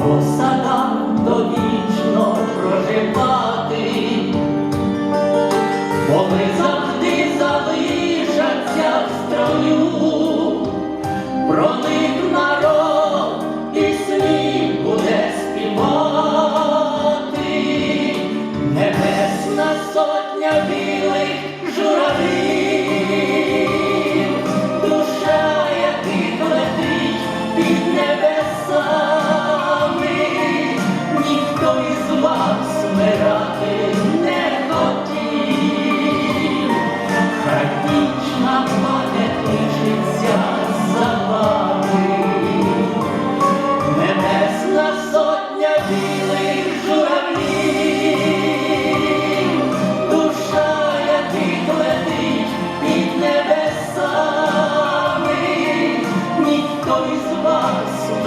voz.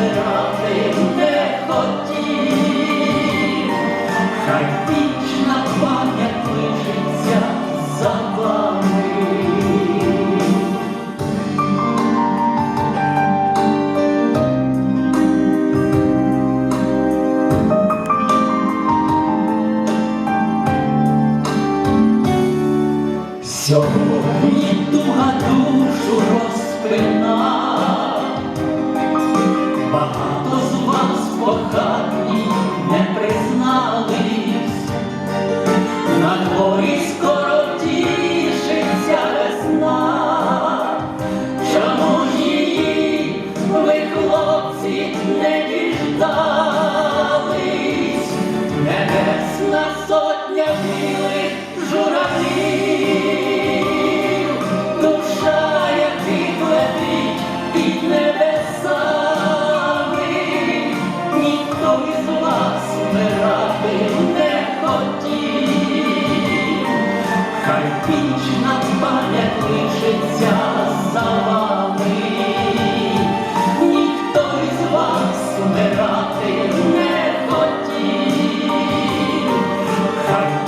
помирати не хотів, хай вічна пам'ять лишиться за вами. Сьогодні дуга душу розпинає багато з вас похати.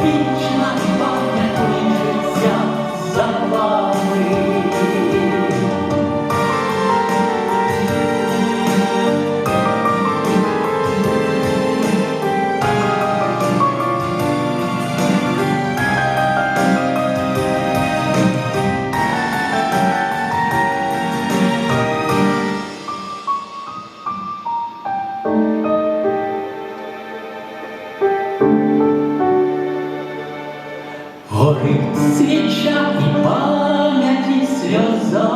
Спасіння. Горить свіча і пам'яті сльоза,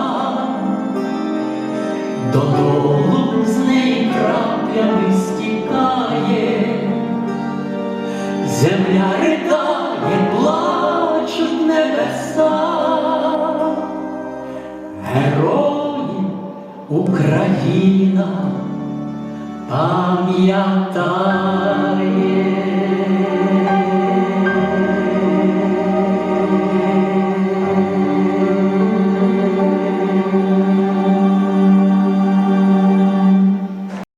додолу з неї краплями стікає, земля ридає, плачуть небеса, герої Україна пам'ятає.